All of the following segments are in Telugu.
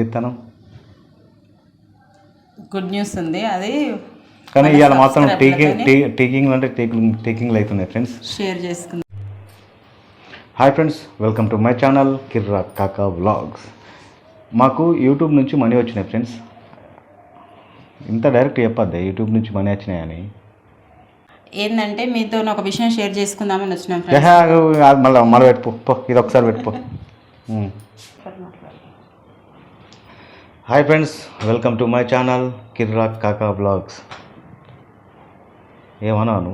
చెప్తాను. గుడ్ న్యూస్ ఉంది. అది కానీ ఇవాళ మాత్రం టీకింగ్ టీకింగ్ అంటే టేకింగ్ టేకింగ్లు అవుతున్నాయి ఫ్రెండ్స్ షేర్ చేసుకుందాం. Hi friends welcome to my channel కిర్రా కాకా వ్లాగ్స్ మాకు యూట్యూబ్ నుంచి మనీ వచ్చినాయి ఫ్రెండ్స్ ఇంత డైరెక్ట్ చెప్పొద్దా? యూట్యూబ్ నుంచి మనీ వచ్చినాయని. ఏంటంటే మీతో ఒక విషయం షేర్ చేసుకుందామని వచ్చినాం ఫ్రెండ్స్ మళ్ళీ మళ్ళీ పెట్టుకో. పో ఇది ఒకసారి పెట్టుకో. Hi friends welcome to my channel Kirra Kaka blogs ఏమన్నాను?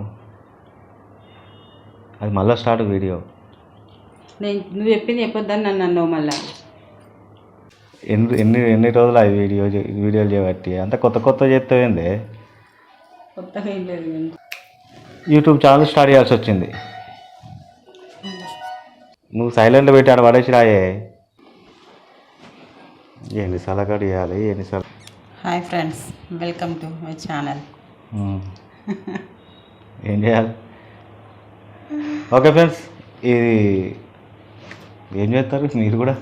అది మళ్ళీ స్టార్ట్ వీడియో నేను నువ్వు చెప్పింది చెప్పొద్దని నన్ను అన్నావు మళ్ళా. ఎన్ని ఎన్ని ఎన్ని రోజులు ఆ వీడియో వీడియోలు చేయబట్టి అంత కొత్త కొత్త చేస్తావేంది కొత్తగా ఏం లేదు కానీ. యూట్యూబ్ ఛానల్ స్టార్ట్ చేయాల్సి వచ్చింది. నువ్వు సైలెంట్లో పెట్టి ఆడ పడేసి రాయే ఎన్నిసార్లు అక్కడ చేయాలి ఎన్నిసార్లు? Hi friends welcome to my channel. ఏం చేయాలి? ఓకే ఫ్రెండ్స్ ఇది ఏం చేస్తారు? మీరు కూడా.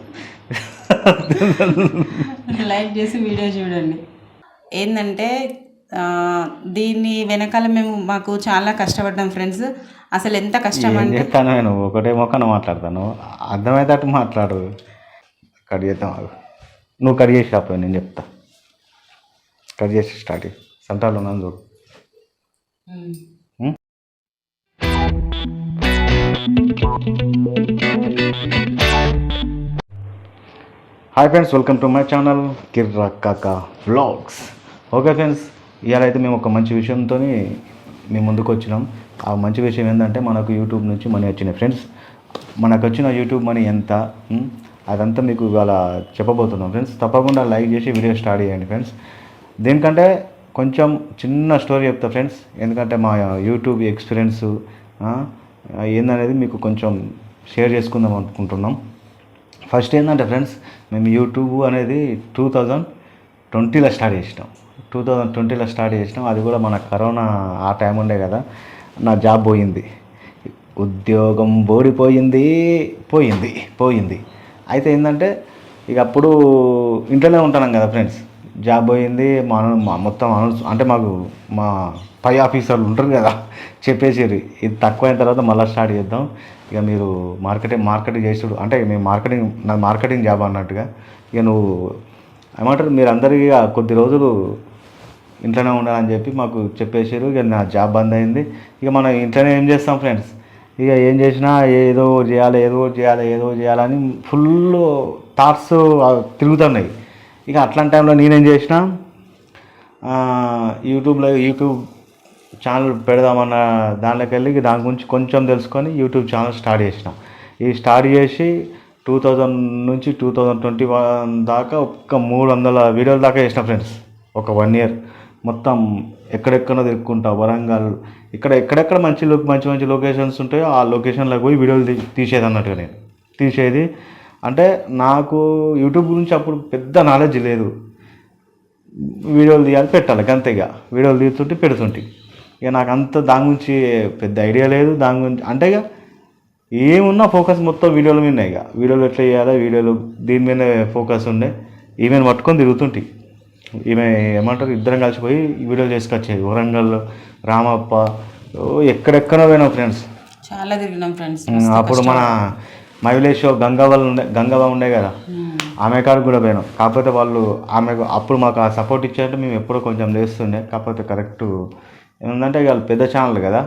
లైక్ చేసి వీడియో చూడండి. ఏంటంటే దీన్ని వెనకాల మేము మాకు చాలా కష్టపడ్డాం ఫ్రెండ్స్. అసలు ఎంత కష్టం అంటే చేస్తాను నేను ఒకటే మొక్కన మాట్లాడతాను. అర్థమయ్యేటట్టు మాట్లాడు. కట్ చేద్దాం. నువ్వు కట్ చేసి రాపోయి నేను చెప్తా. కట్ చేసి స్టార్ట్ చేయి. సంటాలు ఉన్నాను చూడు? Hi friends welcome to my channel Kirra Kaka vlogs. Okay friends ఇవాళ అయితే మేము ఒక మంచి విషయంతో మేము ముందుకు వచ్చినాం. ఆ మంచి విషయం ఏంటంటే మనకు యూట్యూబ్ నుంచి మనీ వచ్చినాయి. ఫ్రెండ్స్ మనకు వచ్చిన యూట్యూబ్ మనీ ఎంత? అదంతా మీకు ఇవాళ చెప్పబోతున్నాం. ఫ్రెండ్స్ తప్పకుండా లైక్ చేసి వీడియో స్టార్ట్ చేయండి ఫ్రెండ్స్ దీనికంటే కొంచెం చిన్న స్టోరీ చెప్తా ఫ్రెండ్స్ ఎందుకంటే మా యూట్యూబ్ ఎక్స్పీరియన్స్ ఏందనేది మీకు కొంచెం షేర్ చేసుకుందాం అనుకుంటున్నాం. ఫస్ట్ ఏంటంటే ఫ్రెండ్స్ మేము యూట్యూబ్ అనేది టూ థౌజండ్ ట్వంటీలో స్టార్ట్ చేసినాం. టూ థౌజండ్ ట్వంటీలో స్టార్ట్ చేసినాం. అది కూడా మన కరోనా ఆ టైం ఉండే కదా నా జాబ్ పోయింది. ఉద్యోగం ఓడిపోయింది పోయింది పోయింది. అయితే ఏంటంటే ఇక అప్పుడు ఇంట్లోనే ఉంటున్నాం కదా ఫ్రెండ్స్. జాబ్ పోయింది మా మొత్తం అనౌన్స్ అంటే మాకు మా పై ఆఫీసర్లు ఉంటారు కదా చెప్పేసిర్రు ఇది తక్కువ అయిన తర్వాత మళ్ళీ స్టార్ట్ చేద్దాం. ఇక మీరు మార్కెటింగ్ మార్కెటింగ్ చేసుడు అంటే మేము మార్కెటింగ్ నా మార్కెటింగ్ జాబ్ అన్నట్టుగా ఇక నువ్వు ఏమంటారు మీరు అందరికీ ఇక కొద్ది రోజులు ఇంట్లోనే ఉండాలని చెప్పి మాకు చెప్పేసారు. ఇక నా జాబ్ బంద్ అయింది. ఇక మనం ఇంట్లోనే ఏం చేస్తాం ఫ్రెండ్స్? ఇక ఏం చేసినా ఏదో చేయాలి ఏదో చేయాలి ఏదో చేయాలని ఫుల్ థాట్స్ తిరుగుతున్నాయి. ఇక అట్లాంటి టైంలో నేనేం చేసిన యూట్యూబ్లో యూట్యూబ్ ఛానల్ పెడదామన్న దాంట్లోకి వెళ్ళి దాని గురించి కొంచెం తెలుసుకొని యూట్యూబ్ ఛానల్ స్టార్ట్ చేసిన. ఇది స్టార్ట్ చేసి టూ థౌజండ్ నుంచి టూ థౌజండ్ ట్వంటీ వన్ దాకా ఒక్క మూడు వందల వీడియోల దాకా చేసిన ఫ్రెండ్స్ ఒక వన్ ఇయర్ మొత్తం ఎక్కడెక్కడో తిరుక్కుంటా వరంగల్. ఇక్కడ ఎక్కడెక్కడ మంచి లో మంచి మంచి లొకేషన్స్ ఉంటాయో ఆ లొకేషన్లకు పోయి వీడియోలు తీ తీసేది అన్నట్టుగా నేను. తీసేది. అంటే నాకు యూట్యూబ్ గురించి అప్పుడు పెద్ద నాలెడ్జ్ లేదు. వీడియోలు తీయాలి పెట్టాలి అంతే ఇక వీడియోలు తీస్తుంటే పెడుతుంటే. ఇక నాకు అంత దాని గురించి పెద్ద ఐడియా లేదు. దాని గురించి అంటే ఇక ఏమున్నా ఫోకస్ మొత్తం వీడియోల మీద ఇక వీడియోలు ఎట్లా చేయాలి వీడియోలు దీని మీద ఫోకస్ ఉండే. ఈమెను పట్టుకొని తిరుగుతుంటే. ఈమె ఏమంటారు ఇద్దరం కలిసిపోయి వీడియోలు చేసుకొచ్చేది. వరంగల్ రామప్ప ఎక్కడెక్కడో పోయినాం ఫ్రెండ్స్. చాలా తిరిగినాం ఫ్రెండ్స్. అప్పుడు మన మా విలేజ్ గంగవ్వ ఉండే గంగవ్వ ఉండే కదా. ఆమె కాడికి కూడా పోయినాం. కాకపోతే వాళ్ళు ఆమె అప్పుడు మాకు ఆ సపోర్ట్ ఇచ్చారంటే మేము ఎప్పుడో కొంచెం లేస్తుండే. కాకపోతే కరెక్ట్ ఏంటంటే వాళ్ళు పెద్ద ఛానల్ కదా.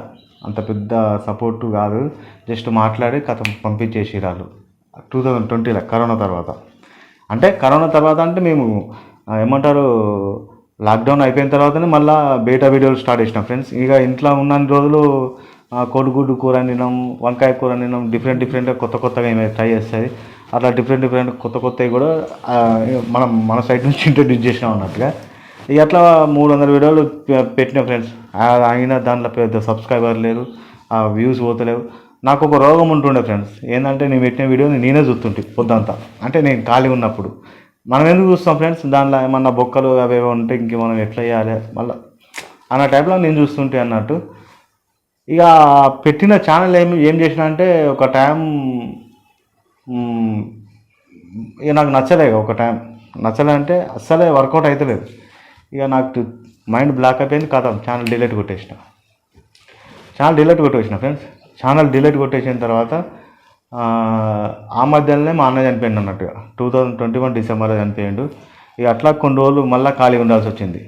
అంత పెద్ద సపోర్ట్ కాదు. జస్ట్ మాట్లాడి కథ పంపించేసి వాళ్ళు. టూ థౌజండ్ ట్వంటీలో కరోనా తర్వాత. అంటే కరోనా తర్వాత అంటే మేము ఏమంటారు లాక్డౌన్ అయిపోయిన తర్వాతనే మళ్ళీ బేటా వీడియోలు స్టార్ట్ చేసినాం ఫ్రెండ్స్ ఇక ఇంట్లో ఉన్న రోజులు కోడిగుడ్డు కూర తినాం వంకాయ కూర తినాం డిఫరెంట్ డిఫరెంట్గా కొత్త కొత్తగా ఏమైనా ట్రై చేస్తుంది. అట్లా డిఫరెంట్ డిఫరెంట్ కొత్త కొత్తవి కూడా మనం మన సైడ్ నుంచి ఇంట్రడ్యూస్ చేసినాం అన్నట్టుగా. ఇక అట్లా మూడు వందల వీడియోలు పెట్టిన ఫ్రెండ్స్ అయినా దాంట్లో పెద్ద సబ్స్క్రైబర్ లేరు ఆ వ్యూస్ పోతలేవు. నాకు ఒక రోగం ఉంటుండే ఫ్రెండ్స్ ఏంటంటే నేను పెట్టిన వీడియోని నేనే చూస్తుంటే పొద్దంతా. అంటే నేను ఖాళీ ఉన్నప్పుడు. మనం ఎందుకు చూస్తాం ఫ్రెండ్స్? దాంట్లో ఏమన్నా బొక్కలు అవి ఉంటే ఇంక మనం ఎట్లా చేయాలి? మళ్ళీ అన్న టైప్లో నేను చూస్తుంటే అన్నట్టు. ఇక పెట్టిన ఛానల్ ఏం ఏం చేసిన అంటే ఒక టైం ఇక నాకు నచ్చలే ఇక ఒక టైం నచ్చలే అంటే అస్సలే వర్కౌట్ అవుతలేదు ఇక నాకు మైండ్ బ్లాక్ అయిపోయింది కథ. ఛానల్ డిలీట్ కొట్టేసిన. ఛానల్ డిలీట్ కొట్టేసిన ఫ్రెండ్స్ ఛానల్ డిలీట్ కొట్టేసిన తర్వాత ఆ, మధ్యలోనే మా అన్న చనిపోయింది అన్నట్టుగా. Two thousand twenty one December చనిపోయిండు. ఇక అట్లా కొన్ని రోజులు మళ్ళీ ఖాళీ ఉండాల్సి వచ్చింది.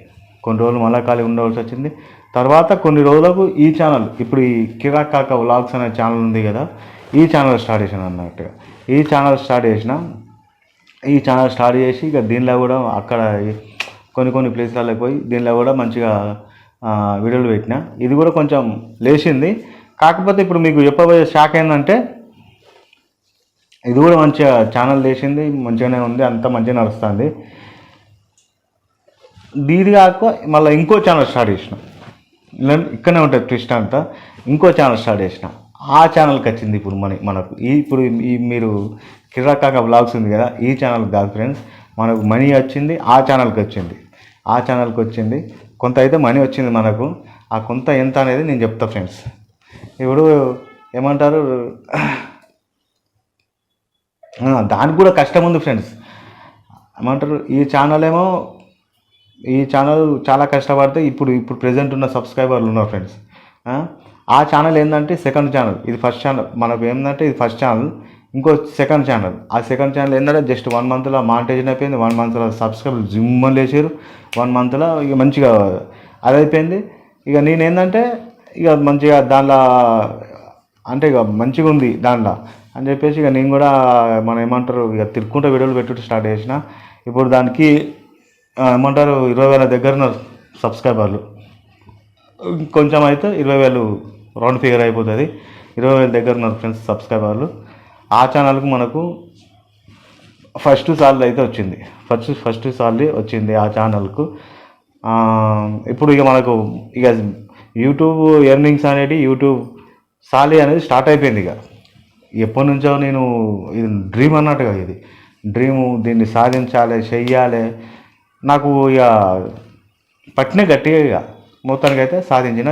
కొన్ని రోజులు మళ్ళీ ఖాళీ ఉండాల్సి వచ్చింది. తర్వాత కొన్ని రోజులకు ఈ ఛానల్ ఇప్పుడు ఈ కిరాక్ కాక వ్లాగ్స్ అనే ఛానల్ ఉంది కదా ఈ ఛానల్ స్టార్ట్ చేసిన అన్నట్టుగా. ఈ ఛానల్ స్టార్ట్ చేసిన ఈ ఛానల్ స్టార్ట్ చేసి ఇక దీనిలో కూడా అక్కడ కొన్ని కొన్ని ప్లేస్లలోకి పోయి దీనిలో కూడా మంచిగా వీడియోలు పెట్టిన. ఇది కూడా కొంచెం లేచింది. కాకపోతే ఇప్పుడు మీకు చెప్పబోయే షాక్ ఏంటంటే ఇది కూడా మంచిగా ఛానల్ చేసింది మంచిగానే ఉంది అంత మంచిగా నడుస్తుంది. దీది కాక మళ్ళీ ఇంకో ఛానల్ స్టార్ట్ చేసిన. ఇక్కడనే ఉంటుంది ట్విస్ట్ అంతా. ఇంకో ఛానల్ స్టార్ట్ చేసిన. ఆ ఛానల్కి వచ్చింది ఇప్పుడు మన మనకు. ఇప్పుడు ఈ మీరు కిరాకాక బ్లాగ్స్ ఉంది కదా ఈ ఛానల్ కాదు ఫ్రెండ్స్ మనకు మనీ వచ్చింది ఆ ఛానల్కి వచ్చింది. ఆ ఛానల్కి వచ్చింది. కొంత అయితే మనీ వచ్చింది మనకు. ఆ కొంత ఎంత అనేది నేను చెప్తా ఫ్రెండ్స్ ఇప్పుడు ఏమంటారు? దానికి కూడా కష్టం ఉంది ఫ్రెండ్స్. ఏమంటారు ఈ ఛానల్ ఏమో ఈ ఛానల్ చాలా కష్టపడితే ఇప్పుడు ఇప్పుడు ప్రజెంట్ ఉన్న సబ్స్క్రైబర్లు ఉన్నారు ఫ్రెండ్స్. ఆ? ఛానల్ ఏంటంటే సెకండ్ ఛానల్ ఇది ఫస్ట్ ఛానల్ మనకు ఏంటంటే ఇది ఫస్ట్ ఛానల్ ఇంకో సెకండ్ ఛానల్ ఆ సెకండ్ ఛానల్ ఏంటంటే జస్ట్ వన్ మంత్లో మానిటైజన్ అయిపోయింది. వన్ మంత్లో సబ్స్క్రైబర్ జిమ్ లేచారు. వన్ మంత్లో ఇక మంచిగా అది అయిపోయింది. ఇక నేనేంటంటే ఇక మంచిగా దానిలో అంటే ఇక మంచిగా ఉంది దాంట్లో అని చెప్పేసి ఇక నేను కూడా మనం ఏమంటారు ఇక తిరుక్కుంటూ వీడియోలు పెట్టుడు స్టార్ట్ చేసిన. ఇప్పుడు దానికి ఏమంటారు ఇరవై వేల దగ్గర సబ్స్క్రైబర్లు. కొంచెం అయితే ఇరవై వేలు రౌండ్ ఫిగర్ అయిపోతుంది. ఇరవై వేల దగ్గర ఉన్నారు ఫ్రెండ్స్ సబ్స్క్రైబర్లు. ఆ ఛానల్కు మనకు ఫస్ట్ సాల్ అయితే వచ్చింది. ఫస్ట్ ఫస్ట్ సాల్ వచ్చింది ఆ ఛానల్కు ఇప్పుడు ఇక మనకు ఇక యూట్యూబ్ ఎర్నింగ్స్ అనేది యూట్యూబ్ సాలీ అనేది స్టార్ట్ అయిపోయింది ఇక. ఎప్పటి నుంచో నేను ఇది డ్రీమ్ అన్నట్టుగా ఇది. డ్రీము దీన్ని సాధించాలి చెయ్యాలి. నాకు ఇక పట్టిన గట్టిగా ఇక. మొత్తానికి అయితే సాధించిన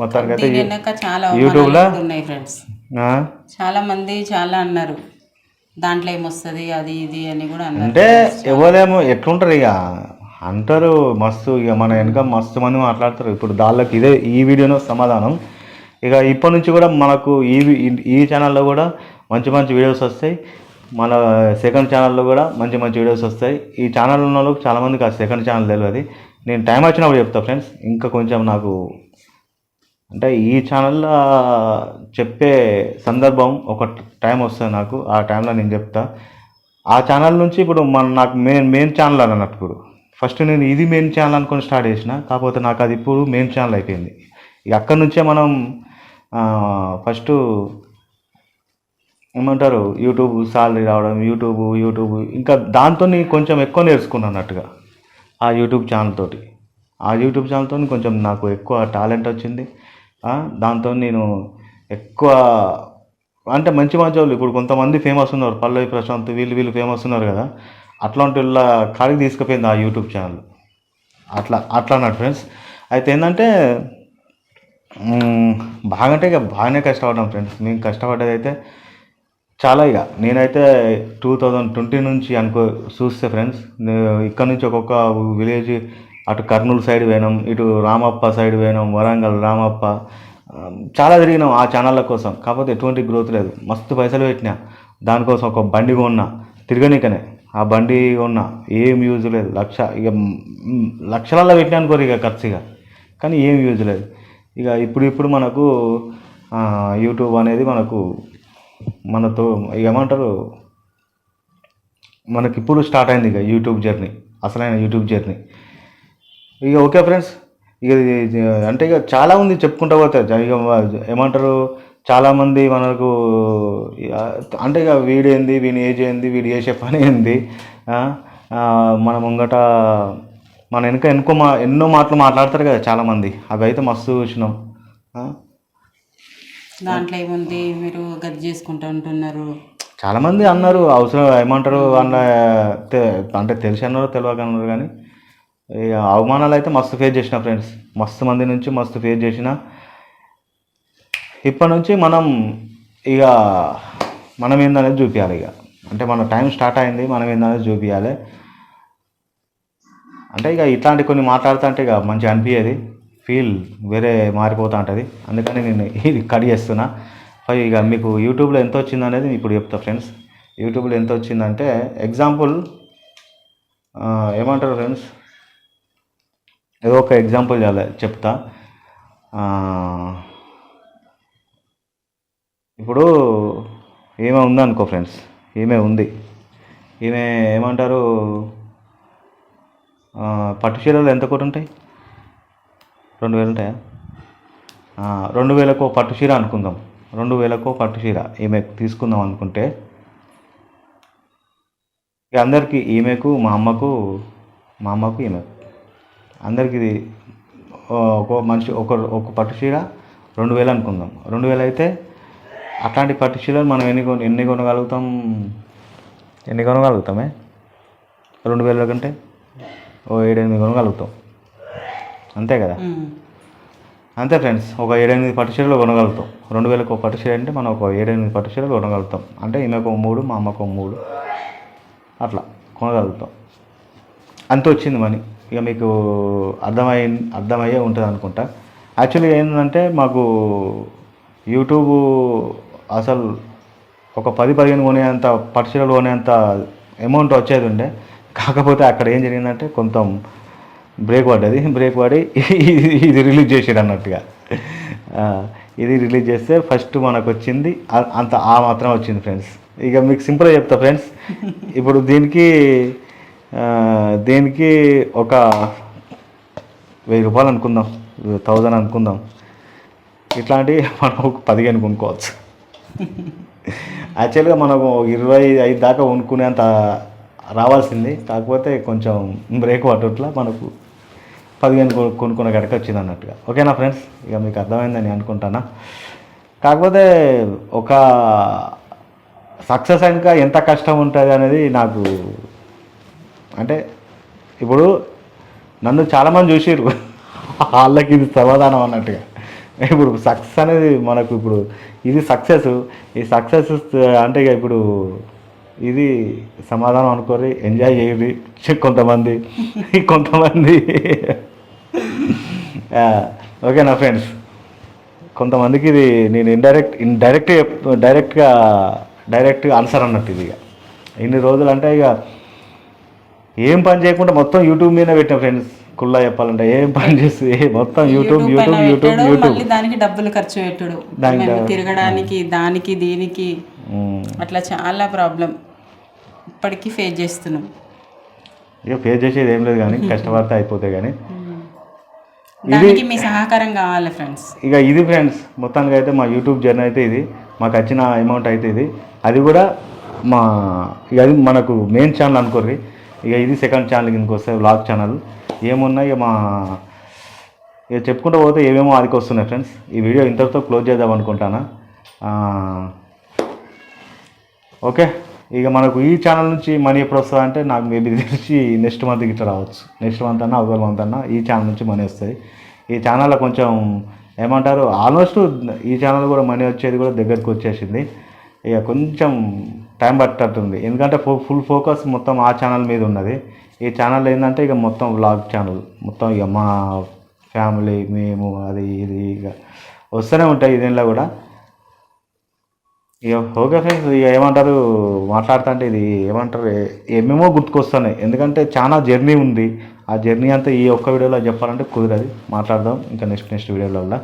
మొత్తానికి అయితే చాలా యూట్యూబ్లో ఉన్నాయి ఫ్రెండ్స్ చాలా మంది చాలా అన్నారు. దాంట్లో ఏమొస్తుంది అది ఇది అని కూడా అన్నారు అంటే ఎవరేమో ఎట్లుంటారు ఇక? అంటారు మస్తు ఇక మన వెనక మస్తు మంది మాట్లాడతారు. ఇప్పుడు దాళ్ళకి ఇదే ఈ వీడియోలో సమాధానం. ఇక ఇప్పటి నుంచి కూడా మనకు ఈ ఈ- ఛానల్లో కూడా మంచి మంచి వీడియోస్ వస్తాయి. మన సెకండ్ ఛానల్లో కూడా మంచి మంచి వీడియోస్ వస్తాయి. ఈ ఛానల్ ఉన్న వాళ్ళకి చాలామందికి ఆ సెకండ్ ఛానల్ తెలియదు. నేను టైం వచ్చినప్పుడు చెప్తా ఫ్రెండ్స్ ఇంకా కొంచెం నాకు అంటే ఈ ఛానల్లో చెప్పే సందర్భం ఒక టైం వస్తుంది నాకు. ఆ టైంలో నేను చెప్తా. ఆ ఛానల్ నుంచి ఇప్పుడు మన నాకు మెయిన్ మెయిన్ ఛానల్ అన్నట్టు ఇప్పుడు. ఫస్ట్ నేను ఇది మెయిన్ ఛానల్ అనుకొని స్టార్ట్ చేసిన. కాకపోతే నాకు అది ఇప్పుడు మెయిన్ ఛానల్ అయిపోయింది. ఇక అక్కడి నుంచే మనం ఫస్ట్ ఏమంటారు యూట్యూబ్ సాలరీ రావడం యూట్యూబ్ యూట్యూబ్ ఇంకా దాంతో కొంచెం ఎక్కువ నేర్చుకున్నాను అన్నట్టుగా ఆ యూట్యూబ్ ఛానల్ తోటి. ఆ యూట్యూబ్ ఛానల్తో కొంచెం నాకు ఎక్కువ టాలెంట్ వచ్చింది. దాంతో నేను ఎక్కువ అంటే మంచి మంచి వాళ్ళు ఇప్పుడు కొంతమంది ఫేమస్ ఉన్నారు పల్లవి ప్రశాంత్ వీళ్ళు వీళ్ళు ఫేమస్ ఉన్నారు కదా అట్లాంటి వాళ్ళ కాడికి తీసుకుపోయింది ఆ యూట్యూబ్ ఛానల్. అట్లా అట్లా అన్నట్టు ఫ్రెండ్స్. అయితే ఏంటంటే బాగా అంటే ఇక బాగానే కష్టపడ్డాం ఫ్రెండ్స్. నేను కష్టపడ్డది అయితే చాలా ఇక. నేనైతే టూ థౌజండ్ ట్వంటీ నుంచి అనుకో చూస్తే ఫ్రెండ్స్ ఇక్కడ నుంచి ఒక్కొక్క విలేజ్ అటు కర్నూలు సైడ్ పోయినాం ఇటు రామప్ప సైడ్ పోయినాం వరంగల్ రామప్ప. చాలా తిరిగినాం ఆ ఛానళ్ళ కోసం. కాకపోతే ఎటువంటి గ్రోత్ లేదు. మస్తు పైసలు పెట్టినా. దానికోసం ఒక బండి కొన్నా. తిరగనీకనే. ఆ బండి కొన్నా. ఏం యూజ్ లేదు. లక్ష ఇక లక్షలలో పెట్టినా అనుకోరు ఇక ఖర్చు ఇక. కానీ ఏం యూజ్ లేదు. ఇక ఇప్పుడు ఇప్పుడు మనకు యూట్యూబ్ అనేది మనకు మనతో ఇక ఏమంటారు మనకి ఇప్పుడు స్టార్ట్ అయింది ఇక యూట్యూబ్ జర్నీ అసలైన యూట్యూబ్ జర్నీ ఇక ఓకే ఫ్రెండ్స్ ఇక అంటే ఇక చాలా ఉంది చెప్పుకుంటా పోతే ఇక ఏమంటారు చాలామంది మనకు అంటే ఇక వీడు వీని ఏజ్ ఏంది వీడు చేసే పని ఏంది మన ముంగట మన వెనుక ఎన్నుకో మా ఎన్నో మాటలు మాట్లాడతారు కదా చాలామంది. అవి అయితే మస్తు చూసినాం. దాంట్లో ఏముంది? మీరు గది చేసుకుంటూ ఉంటున్నారు. చాలామంది అన్నారు అవసరం ఏమంటారు అన్న అంటే తెలిసి అన్నారు తెలియక అన్నారు కానీ ఇక అవమానాలు అయితే మస్తు ఫేస్ చేసిన ఫ్రెండ్స్ మస్తు మంది నుంచి మస్తు ఫేస్ చేసిన. ఇప్పటి నుంచి మనం ఇక మనం ఏందనేది చూపించాలి ఇక. అంటే మన టైం స్టార్ట్ అయింది మనం ఏందనేది చూపించాలి అంటే ఇక ఇట్లాంటి కొన్ని మాట్లాడుతుంటే ఇక మంచిగా అనిపించేది ఫీల్ వేరే మారిపోతూ ఉంటుంది. అందుకని నేను ఇది కట్ చేస్తున్నా. పై ఇక మీకు యూట్యూబ్లో ఎంత వచ్చింది అనేది ఇప్పుడు చెప్తా ఫ్రెండ్స్ యూట్యూబ్లో ఎంత వచ్చిందంటే ఎగ్జాంపుల్ ఏమంటారు ఫ్రెండ్స్ ఏదో ఒక ఎగ్జాంపుల్ చాలా చెప్తా. ఇప్పుడు ఏమే ఉందనుకో ఫ్రెండ్స్ ఈమె ఉంది. ఈమె ఏమంటారు? పట్టు చీరలు ఎంత కొట్టి ఉంటాయి? రెండు వేలు ఉంటాయా? రెండు వేలకు పట్టు చీర అనుకుందాం. రెండు వేలకు పట్టు చీర ఈమె తీసుకుందాం అనుకుంటే ఇక అందరికీ ఈమెకు మా అమ్మకు మా అమ్మకు ఈమెకు అందరికీ ఇది ఒక మనిషి ఒక ఒక పట్టు చీర రెండు వేలు అనుకుందాం. రెండు వేలు అయితే అట్లాంటి పట్టు చీరలు మనం ఎన్ని కొన ఎన్ని కొనగలుగుతాం? ఎన్ని కొనగలుగుతామే? రెండు వేల కంటే? ఓ ఏడెనిమిది కొనగలుగుతాం అంతే కదా. అంతే ఫ్రెండ్స్ ఒక ఏడెనిమిది పట్టు చీరలు కొనగలుగుతాం. రెండు వేలకు ఒక పట్టు చీర అంటే మనం ఒక ఏడెనిమిది పట్టు చీరలు కొనగలుగుతాం. అంటే ఈమెకు మూడు మా అమ్మకు మూడు. అట్లా కొనగలుగుతాం. అంత వచ్చింది మనీ. ఇక మీకు అర్థమై అర్థమయ్యే ఉంటుంది అనుకుంటా. యాక్చువల్లీ ఏంటంటే మాకు యూట్యూబ్ అసలు ఒక పది పదిహేను కొనేంత పట్టుచీరలు కొనేంత అమౌంట్ వచ్చేది ఉండే. కాకపోతే అక్కడ ఏం జరిగిందంటే కొంత బ్రేక్ పడ్డది. బ్రేక్ పడి ఇది- రిలీజ్ చేసాడు అన్నట్టుగా. ఇది రిలీజ్ చేస్తే ఫస్ట్ మనకు వచ్చింది అంత ఆ మాత్రం వచ్చింది ఫ్రెండ్స్. ఇక మీకు సింపుల్గా చెప్తా ఫ్రెండ్స్. ఇప్పుడు దీనికి దీనికి ఒక వెయ్యి రూపాయలు అనుకుందాం. థౌజండ్ అనుకుందాం. ఇట్లాంటివి మనం ఒక పదిహేను కొనుక్కోవచ్చు. యాక్చువల్గా మనకు ఇరవై ఐదు దాకా కొనుక్కునేంత రావాల్సింది. కాకపోతే కొంచెం బ్రేక్ పట్టుట్లా మనకు పదిహేను కొను- గడక వచ్చింది అన్నట్టుగా. ఓకేనా ఫ్రెండ్స్? ఇక మీకు అర్థమైందని అనుకుంటానా? కాకపోతే ఒక సక్సెస్ అయినక ఎంత కష్టం ఉంటుంది అనేది నాకు అంటే ఇప్పుడు నన్ను చాలామంది చూసిర్రు. వాళ్ళకి ఇది సమాధానం అన్నట్టుగా. ఇప్పుడు సక్సెస్ అనేది మనకు ఇప్పుడు ఇది సక్సెస్. ఈ సక్సెస్ అంటే ఇక ఇప్పుడు ఇది సమాధానం అనుకోరి ఎంజాయ్ చేయండి. కొంతమంది. కొంతమంది. ఆ, ఓకేనా ఫ్రెండ్స్. కొంతమందికి ఇది నేను ఇండైరెక్ట్ ఇండైరెక్ట్ డైరెక్ట్గా డైరెక్ట్గా ఆన్సర్ అన్నట్టు ఇది ఇక. ఇన్ని రోజులు అంటే ఇక ఏం పని చేయకుండా మొత్తం యూట్యూబ్ మీద పెట్టిన ఫ్రెండ్స్. కుల్లా చెప్పాలంటే ఏం పని చేసి మొత్తం యూట్యూబ్ యూట్యూబ్ యూట్యూబ్ యూట్యూబ్ దానికి డబ్బులు ఖర్చు పెట్టుడు. తిరగడానికి దానికి దీనికి. అట్లా చాలా ప్రాబ్లం. ఇప్పటికీ ఫేస్ చేస్తున్నాం. ఇక ఫేస్ చేసేది ఏం లేదు కానీ కష్టపడితే అయిపోతాయి కానీ. దానికి మీ సహకారం కావాలి ఫ్రెండ్స్. ఇక ఇది ఫ్రెండ్స్ మొత్తానికి అయితే మా యూట్యూబ్ జర్నీ అయితే ఇది మాకు వచ్చిన అమౌంట్ అయితే ఇది. అది కూడా మా ఇక అది మనకు మెయిన్ ఛానల్ అనుకోర్రి. ఇక ఇది సెకండ్ ఛానల్ కిందకి వస్తాయి వ్లాగ్ ఛానల్. ఏమున్నాయి ఇక మా ఇక చెప్పుకుంటూ పోతే ఏమేమో ఆదికి వస్తున్నాయి ఫ్రెండ్స్. ఈ వీడియో ఇంతటితో క్లోజ్ చేద్దాం అనుకుంటానా. ఓకే. ఇక మనకు ఈ ఛానల్ నుంచి మనీ ఎప్పుడు వస్తుంది అంటే నాకు మేబీ తెలిసి నెక్స్ట్ మంత్ గిట్ట రావచ్చు. నెక్స్ట్ మంత్ అన్నా అవతల మంత్ అన్నా ఈ ఛానల్ నుంచి మనీ వస్తుంది. ఈ ఛానల్లో కొంచెం ఏమంటారు? ఆల్మోస్ట్ ఈ ఛానల్ కూడా మనీ వచ్చేది కూడా దగ్గరికి వచ్చేసింది. ఇక కొంచెం టైం పట్టట్టుంది ఎందుకంటే ఫో ఫుల్ ఫోకస్ మొత్తం ఆ ఛానల్ మీద ఉన్నది. ఈ ఛానల్ ఏంటంటే ఇక మొత్తం వ్లాగ్ ఛానల్ మొత్తం ఇక మా ఫ్యామిలీ మేము అది ఇది ఇక వస్తూనే ఉంటాయి దీనిలో కూడా. ఇక ఓకే ఫ్రెండ్స్ ఇక ఏమంటారు మాట్లాడుతుంటే ఇది ఏమంటారు ఏమేమో గుర్తుకొస్తున్నాయి. ఎందుకంటే చాలా జర్నీ ఉంది. ఆ జర్నీ అంతా ఈ ఒక్క వీడియోలో చెప్పాలంటే కుదరదు. మాట్లాడదాం. ఇంకా నెక్స్ట్ నెక్స్ట్ వీడియోలలో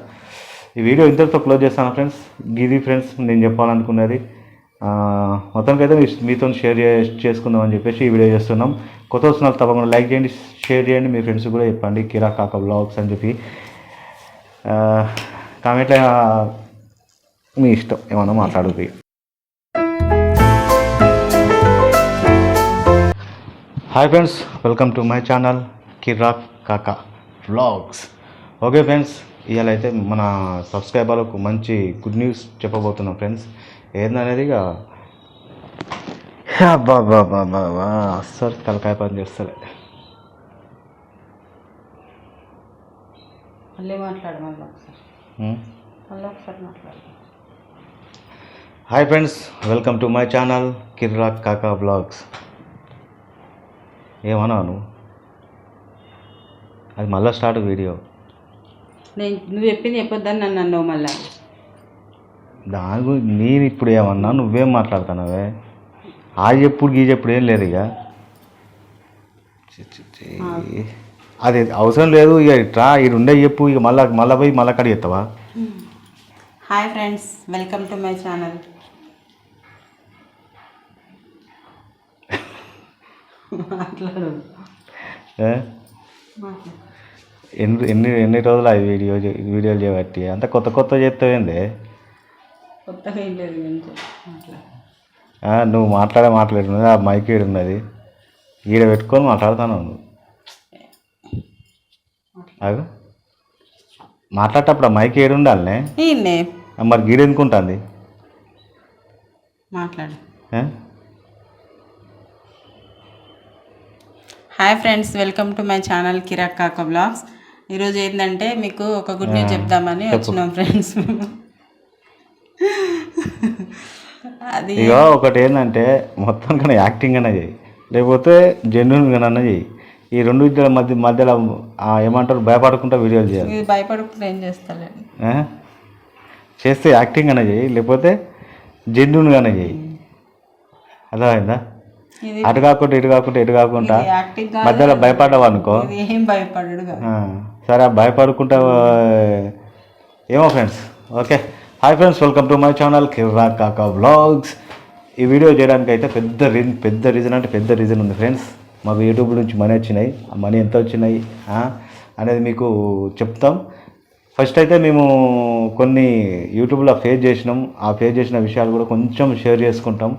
ఈ వీడియో ఇంతటితో క్లోజ్ చేస్తాను ఫ్రెండ్స్. ఇది ఫ్రెండ్స్ నేను చెప్పాలనుకున్నది. మొత్తానికైతే మీతో షేర్ చే చేసుకుందాం అని చెప్పేసి ఈ వీడియో చేస్తున్నాం. కొత్త వస్తున్నారు తప్పకుండా లైక్ చేయండి షేర్ చేయండి. మీ ఫ్రెండ్స్ కూడా చెప్పండి. కిరా కాక బ్లాగ్స్ అని చెప్పి. కామెంట్లో మీ ఇష్టం. ఏమన్నా మాట్లాడుతుంది hi friends welcome to my channel Kirrak Kaka vlogs okay friends ఇవాళ అయితే మన సబ్స్క్రైబర్లకు మంచి గుడ్ న్యూస్ చెప్పబోతున్నాం ఫ్రెండ్స్ ఏందనేది ఇక బాబా బాబా అస్సలు తలకాయ పని చేస్తలే. మళ్ళీ మాట్లాడు మళ్ళీ ఒకసారి? మళ్ళీ ఒకసారి మాట్లాడు. Hi friends welcome to my channel Kirrak Kaka blogs ఏమన్నా నువ్వు? అది మళ్ళీ స్టార్ట్ వీడియో నేను నువ్వు చెప్పింది చెప్పొద్దని నన్ను అన్నావు మళ్ళా. దాని గురించి నేను ఇప్పుడు ఏమన్నా నువ్వేం మాట్లాడుతున్నావే? ఆ చెప్పుడు గీ చెప్పుడు ఏం లేదు ఇక. అది అవసరం లేదు ఇక ఇట్రా ఇది ఉండే చెప్పు ఇక మళ్ళీ మళ్ళీ పోయి మళ్ళీ కడిగి ఎత్తావా hi friends welcome to my channel మాట్లాడు? ఎన్ని ఎన్ని ఎన్ని రోజులు అది వీడియో వీడియోలు చేయబట్టి? అంత కొత్త కొత్త చేస్తావేంది? కొత్తగా ఏం లేదు నువ్వు మాట్లాడే మాట్లాడుతున్నది ఆ మైక్ ఈడ ఉన్నది. ఈడ పెట్టుకొని మాట్లాడుతాను నువ్వు. మాట్లాడేటప్పుడు ఆ మైక్ ఏడు ఉండాలనే? మరి గీడ ఎందుకుంటుంది మాట్లాడు. Hi friends welcome to my channel Kirrak Kaka blogs. ఈరోజు ఏంటంటే మీకు ఒక గుడ్ న్యూస్ చెప్దామని వచ్చినాం ఫ్రెండ్స్ అది ఇగో ఒకటి ఏంటంటే మొత్తం కన్నా యాక్టింగ్ అన్న చేయి లేకపోతే జెన్యున్ అన్న చేయి ఈ రెండు విద్యల మధ్య మధ్యలో ఏమంటారు భయపడకుండా వీడియోలు చేయాలి. భయపడకుండా ఏం చేస్తలేదు ఏ? చేస్తే యాక్టింగ్ అన్న చేయి లేకపోతే జెన్యున్గానే చేయి అర్థమైందా? అటు కాకుండా ఇటు కాకుండా ఇటు కాకుండా మధ్యలో భయపడ్డావు అనుకో. ఏం భయపడడు సరే ఆ భయపడుకుంటా ఏమో friends. Okay. Hi friends welcome to my channel Kirra Kaka vlogs ఈ వీడియో చేయడానికి అయితే పెద్ద రీజన్ పెద్ద రీజన్ అంటే పెద్ద రీజన్ ఉంది ఫ్రెండ్స్. మాకు యూట్యూబ్ నుంచి మనీ వచ్చినాయి. ఆ మనీ ఎంత వచ్చినాయి అనేది మీకు చెప్తాం. ఫస్ట్ అయితే మేము కొన్ని యూట్యూబ్లో ఫేస్ చేసినాం. ఆ ఫేస్ చేసిన విషయాలు కూడా కొంచెం షేర్ చేసుకుంటాం.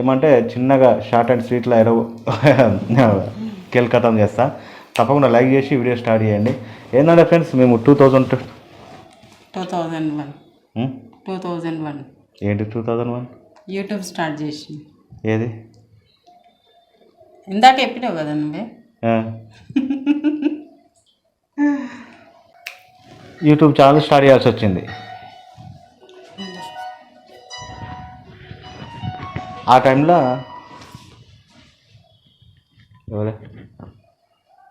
ఏమంటే చిన్నగా షార్ట్ అండ్ స్వీట్లో ఎరవ కేల్కతం చేస్తా. తప్పకుండా లైక్ చేసి వీడియో స్టార్ట్ చేయండి. ఏంటంటే ఫ్రెండ్స్ మేము two thousand two thousand one. Two thousand one. ఏంటి two thousand one? YouTube start చేసి. ఏది? ఇందాక చెప్పినావు కదా నువ్వే. యూట్యూబ్ ఛానల్ స్టార్ట్ చేయాల్సి వచ్చింది. ఆ టైంలో ఎవరే?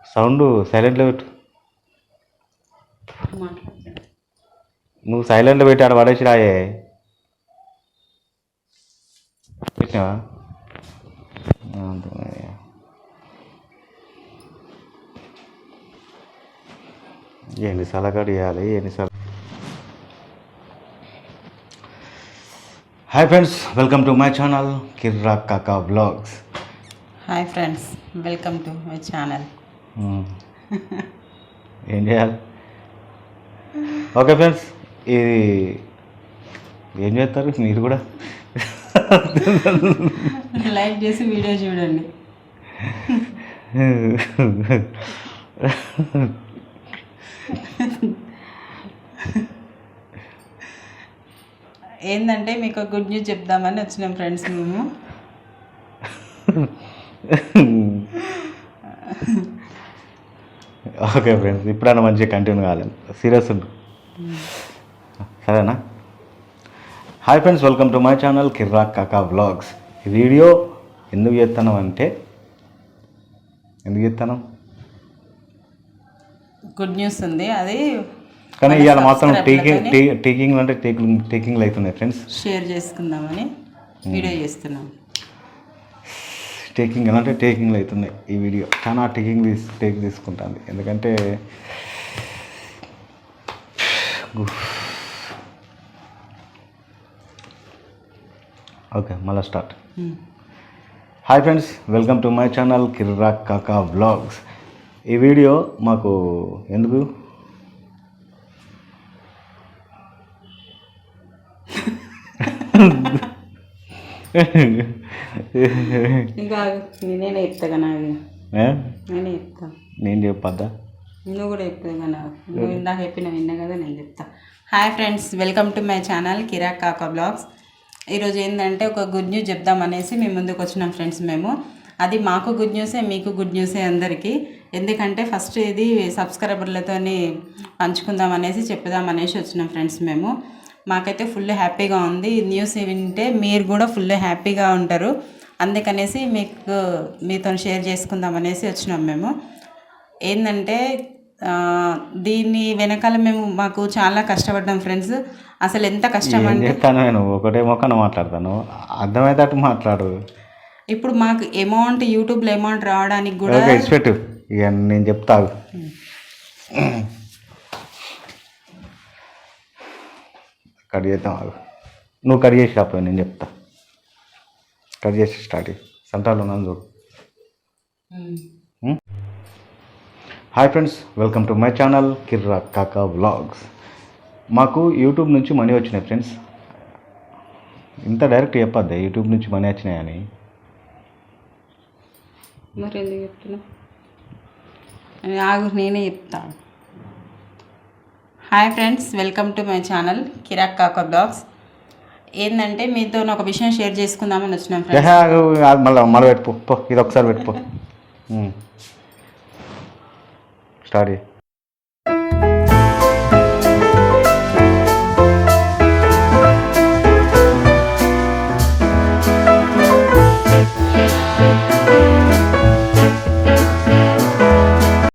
సౌండ్ సైలెంట్లో పెట్టు. నువ్వు సైలెంట్లో పెట్టి ఆడ పడేసి రాయే. పెట్టినావా? ఎన్ని అంతే. ఎన్నిసార్లు కడియాలి ఎన్నిసార్లు hi friends welcome to my channel Kirra Kaka blogs hi friends welcome to my channel ఏం చేయాలి ఓకే ఫ్రెండ్స్ ఇది ఏం చేస్తారు? మీరు కూడా? లైక్ చేసి వీడియో చూడండి. ఏంటంటే మీకు గుడ్ న్యూస్ చెప్దామని వచ్చినాం ఫ్రెండ్స్ మేము. ఓకే ఫ్రెండ్స్ ఇప్పుడైనా మంచిగా కంటిన్యూ కావాలి. సీరియస్ ఉండు. సరేనా? Hi friends welcome to my channel Kirrak Kaka vlogs ఈ వీడియో ఎందుకు చేస్తున్నాం అంటే ఎందుకు చేస్తున్నాం గుడ్ న్యూస్ ఉంది. అది కానీ ఇవాళ మాత్రం టేకింగ్ టేకింగ్ అంటే టేకింగ్ టేకింగ్లు అవుతున్నాయి ఫ్రెండ్స్ షేర్ చేసుకుందామని వీడియో చేస్తున్నాం. టేకింగ్ అంటే టేకింగ్లు అవుతున్నాయి ఈ వీడియో. చాలా టేకింగ్ తీస్ టేక్ తీసుకుంటుంది. ఎందుకంటే ఓకే మళ్ళీ start. Hmm. Hi friends welcome to my channel Kirrak Kaka vlogs ఈ వీడియో మాకు ఎందుకు ఇంకా నేనే చెప్తా కదా? నేనే చెప్తా. నేను చెప్పద్దా? నువ్వు కూడా చెప్తావు కదా నువ్వు ఇందాక చెప్పిన విన్నా కదా నేను చెప్తా. Hi friends welcome to my channel Kirrak Kaka blogs ఈరోజు ఏంటంటే ఒక గుడ్ న్యూస్ చెప్దామనేసి మేము ముందుకు వచ్చినాం ఫ్రెండ్స్ మేము. అది మాకు గుడ్ న్యూసే మీకు గుడ్ న్యూసే అందరికీ. ఎందుకంటే ఫస్ట్ ఇది సబ్స్క్రైబర్లతోని పంచుకుందాం అనేసి చెప్పుదాం అనేసి వచ్చినాం ఫ్రెండ్స్ మేము. మాకైతే ఫుల్ హ్యాపీగా ఉంది. న్యూస్ వింటే మీరు కూడా ఫుల్ హ్యాపీగా ఉంటారు. అందుకనేసి మీకు మీతో షేర్ చేసుకుందాం అనేసి వచ్చినాం మేము. ఏంటంటే దీన్ని వెనకాల మేము మాకు చాలా కష్టపడ్డాం ఫ్రెండ్స్ అసలు ఎంత కష్టం చెప్తాను నేను? ఒకటే మొక్కన మాట్లాడతాను. అర్థమయ్యేటట్టు మాట్లాడు. ఇప్పుడు మాకు అమౌంట్ యూట్యూబ్లో అమౌంట్ రావడానికి కూడా నేను చెప్తాగు. కట్ చేద్దాం నువ్వు కట్ చేసి రాపోయి నేను చెప్తా. కట్ చేసి స్టార్ట్ చేయి. సంతాలు ఉన్నాను చూడు. Hi friends welcome to my channel Kirra Kaka vlogs. మాకు యూట్యూబ్ నుంచి మనీ వచ్చినాయి ఫ్రెండ్స్. ఇంత డైరెక్ట్ చెప్పద్దా యూట్యూబ్ నుంచి మనీ వచ్చినాయని? మరి ఎందుకు చెప్తున్నావు? అని ఆగు నేనే చెప్తాను hi friends welcome to my channel Kirrak Kaka blogs. ఏంటంటే మీతో ఒక విషయం షేర్ చేసుకుందామని వచ్చినాం ఫ్రెండ్స్. మళ్ళీ మళ్ళీ పెట్టుకో ఇది ఒకసారి పెట్టుకో. స్టార్ట్ చేయి.